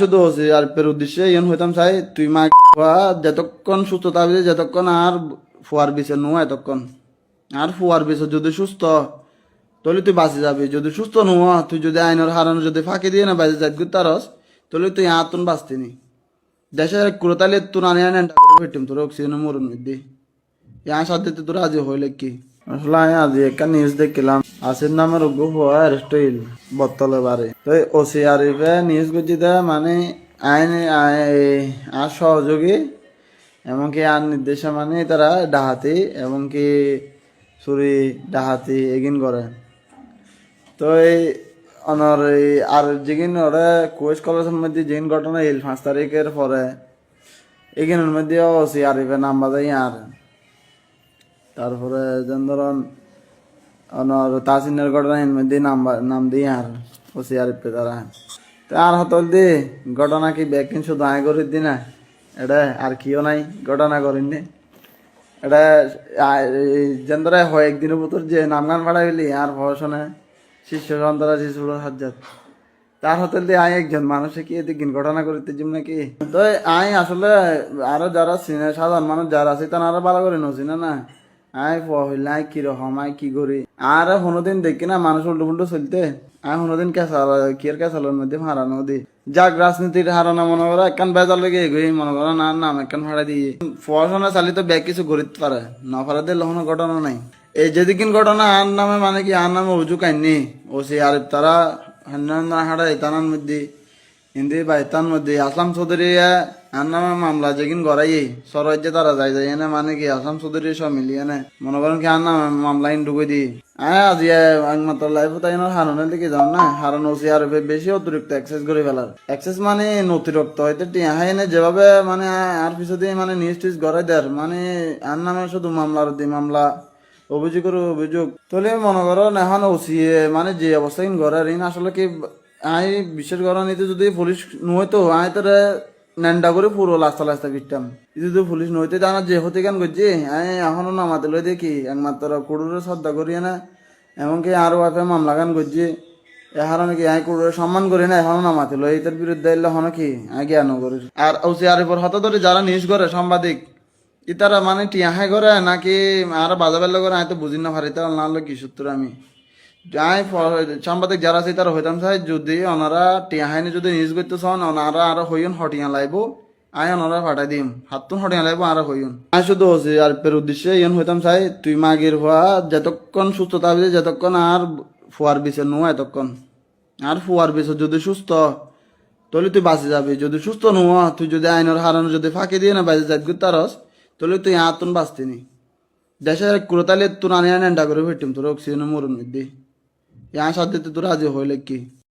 শুধু হচ্ছি আর পের উদ্দেশ্যে ইয়ন হইতাম চাই, তুই মা যতক্ষণ সুস্থ থাকবি, যতক্ষণ আর ফুয়ার বিছে নো এতক্ষণ। আর ফুয়ার বিছে যদি সুস্থ, তাহলে তুই বাঁচি যাবি। যদি সুস্থ নোয়া, তুই যদি আইনের হারানো যদি ফাঁকি দিয়ে না বাঁচে যাবি তারস তাহলে তুই আতুন বাঁচতিনি দেশের কুড়তালে তুই আনি আনি তোর অক্সিজেন মরুন মধ্যে ইয়া সাথে তোর আজি হইলে কি? আসলে আমি আজি একটা নিউজ দেখলাম আসির নামের রোগ হওয়া অ্যারেস্ট হইল বত্তলে বারে তো ওসি আরিফে নিউজ করছি দে মানে আইন আই- আর সহযোগী, এমনকি আর নির্দেশে মানে তারা ডাহাতি, এমনকি চুরি ডাহাতি এগিন করে তো এই অনর এই আর যেগিন ওরা কোয়েস কলেজের মধ্যে যেগিন ঘটনা এল পাঁচ তারিখের পরে এগিনের মধ্যে ওসি আরিফে নাম বাজাই আর তারপরে যেন ধরুন অনর তাসিনের ঘটনা এর মধ্যে নাম নাম দিয়ে আর ওসি আরিফে তারা তা আর হতল দি, ঘটনা কি ব্যাকিং শুধু আয় করে দি না? এটা আর কিও নাই, ঘটনা করিনি এটা যেন ধরে একদিনের ভিতর যে নাম গান ভাড়া হইলি আর পড়াশোনা শিষ্য সন্তরা শিশুর হাজার তার হতে দিয়ে আই একজন মানুষে কি এদিকে ঘটনা করিতে জিম নাকি? তো আই আসলে আরও যারা চিনে সাধারণ মানুষ যারা আছে তারা আরও ভালো করে নচিনা না? আই হইলে আই কি রকম আই কি করি আর কোনোদিন দেখি না মানুষ উল্টো ফুল্টো চলতে। আই কোনোদিন কেসাল কি আর কেসালের মধ্যে হারানো দি। যাক রাজনীতির হারানো মনে করো একখান বেজার লেগে এগোই মনে করো না নাম একখান ভাড়া দিয়ে। পড়াশোনা চালি তো ব্যাগ কিছু গরিতে পারে না পারে দিলে কোনো ঘটনা নাই। এই যেদিন ঘটনা আর নামে মানে কি আর নামে অভিযোগ আইনি ও সে আর তারা হান্নান হাড়া ইতানার মধ্যে, হিন্দি বা ইতান মধ্যে আসলাম চৌধুরী মামলা যেদিন গড়াই সরাজ্যে তারা যাই যাই এনে মানে কি আসলাম চৌধুরী সব মিলিয়ে এনে। মনে করেন কি আর মামলা ইন ঢুকে দি। আয় আজি একমাত্র লাইফ তাই না, হারানোর দিকে যাও না। হারানো ওসি আর বেশি অতিরিক্ত এক্সেস করে ফেলার। এক্সেস মানে অতিরিক্ত হয়তো টিয়া এনে যেভাবে মানে আর পিছতে মানে নিউজ টিউজ গড়াই দেয় মানে আর নামে শুধু মামলার দি মামলা, অভিযোগের অভিযোগ। তাহলে মনে করো এখন ওসি মানে যে অবস্থা ঘরে ঋণ আসলে কি আই বিশেষ ঘর নিতে যদি পুলিশ নয়তো আই তারা নেন্ডা করে পুরো লাস্তা লাস্তা পিটতাম যদি পুলিশ নইতে জানা, যে হতে কেন করছি এখনও নামাতে লই দেখি। একমাত্র কুড়ুরে শ্রদ্ধা করিয়ে না, এমনকি আরও আপে মামলা গান করছি এখন কি আই কুড়ুরে সম্মান করি না, এখনও নামাতে লই? এটার বিরুদ্ধে এলে হন কি? আই জ্ঞান করি। আর ওসি আরিফর হত ধরে যারা নিউজ করে সাংবাদিক, ইতারা মানে টিয়াহাই করে নাকি আর বাজা বেলা করে আমি তো বুঝি না পারি তার না হলো কি সূত্র আমি? যাই সাংবাদিক যারা আছে তারা হইতাম চাই, যদি ওনারা টিয়াহাইনি যদি নিউজ করতে চান, ওনারা আরও হইন হটিয়া লাইব। আই ওনারা ফাটাই দিম। হাতুন হটিয়া লাইব, আর হইন আমি শুধু হচ্ছি আর পের উদ্দেশ্যে ইয়ন হইতাম চাই, তুই মাগির হওয়া, যতক্ষণ সুস্থ থাকবি যতক্ষণ আর ফুয়ার বিছে নো, এতক্ষণ। আর ফুয়ার বিছে যদি সুস্থ, তাহলে তুই বাঁচি যাবি। যদি সুস্থ নোয়া তুই যদি আইনের হারানো যদি ফাঁকি দিয়ে না বাঁচে যাবি তারস তাহলে তুই আতুন বাঁচতিনি দেশের কুড়তালে তুই আনি আনি করে ফেটিম, তোর অক্সিজেন মরুন মধ্যে ইয়া সাথে তো রাজি হইলে কি